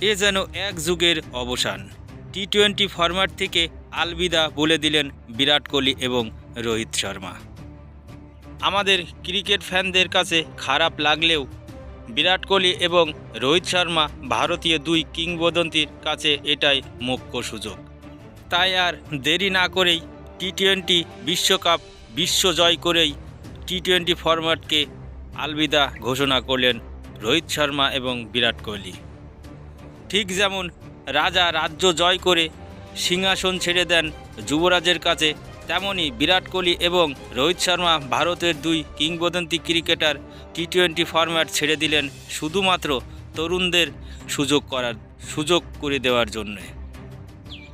এ যেন এক যুগের অবসান। টি টোয়েন্টি ফরম্যাট থেকে আলবিদা বলে দিলেন বিরাট কোহলি এবং রোহিত শর্মা। আমাদের ক্রিকেট ফ্যানদের কাছে খারাপ লাগলেও বিরাট কোহলি এবং রোহিত শর্মা ভারতীয় দুই কিংবদন্তির কাছে এটাই মুখ্য সুযোগ। তাই আর দেরি না করেই টি টোয়েন্টি বিশ্বকাপ বিশ্ব জয় করেই টি টোয়েন্টি ফরম্যাটকে আলবিদা ঘোষণা করলেন রোহিত শর্মা এবং বিরাট কোহলি। ঠিক যেমন রাজা রাজ্য জয় করে সিংহাসন ছেড়ে দেন যুবরাজের কাছে তেমনই বিরাট কোহলি এবং রোহিত শর্মা ভারতের দুই কিংবদন্তি ক্রিকেটার টি টোয়েন্টি ফরম্যাট ছেড়ে দিলেন শুধুমাত্র তরুণদের সুযোগ করার, সুযোগ করে দেওয়ার জন্যে।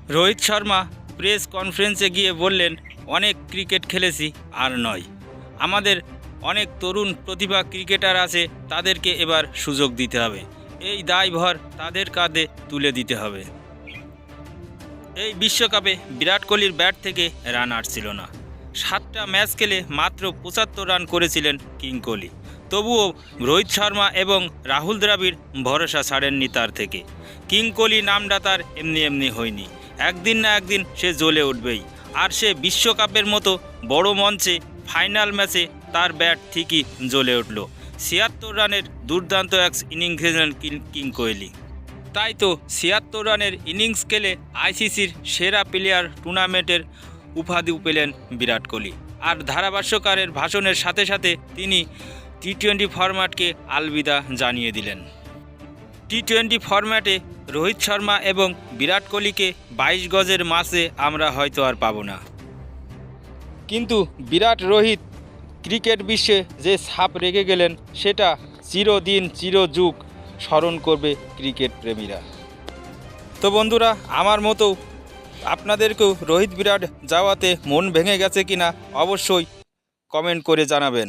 রোহিত শর্মা প্রেস কনফারেন্সে গিয়ে বললেন, অনেক ক্রিকেট খেলেছি, আর নয়। আমাদের অনেক তরুণ প্রতিভা ক্রিকেটার আছে, তাদেরকে এবার সুযোগ দিতে হবে। এই দায়ভার তাদের কাঁধে তুলে দিতে হবে। এই বিশ্বকাপে বিরাট কোহলির ব্যাট থেকে রান আসছিল না। সাতটা ম্যাচ খেলে মাত্র পঁচাত্তর রান করেছিলেন কিং কোহলি। তবুও রোহিত শর্মা এবং রাহুল দ্রাবিড় ভরসা ছাড়েননি তার থেকে। কিং কোহলি নামটা তার এমনি এমনি হয়নি। একদিন না একদিন সে জ্বলে উঠবেই। আর সে বিশ্বকাপের মতো বড় মঞ্চে, ফাইনাল ম্যাচে তার ব্যাট ঠিকই জ্বলে উঠল। ছিয়াত্তর রানের দুর্দান্ত এক ইনিংস খেলেন কিং- কোহলি। তাই তো ছিয়াত্তর রানের ইনিংস খেলে আইসিসির সেরা প্লেয়ার টুর্নামেন্টের উপাধি পেলেন বিরাট কোহলি। আর ধারাভাষ্যকারের ভাষণের সাথে সাথে তিনি টি টোয়েন্টি ফরম্যাটকে আলবিদা জানিয়ে দিলেন। টি টোয়েন্টি ফরম্যাটে রোহিত শর্মা এবং বিরাট কোহলিকে বাইশ গজের মাসে আমরা হয়তো আর পাবো না। কিন্তু বিরাট, রোহিত ক্রিকেট বিশ্বে যে ছাপ রেখে গেলেন, সেটা চিরদিন চিরযুগ স্মরণ করবে ক্রিকেট প্রেমীরা। তো বন্ধুরা, আমার মতো আপনাদেরকেও রোহিত বিরাট যাওয়াতে মন ভেঙে গেছে কিনা অবশ্যই কমেন্ট করে জানাবেন।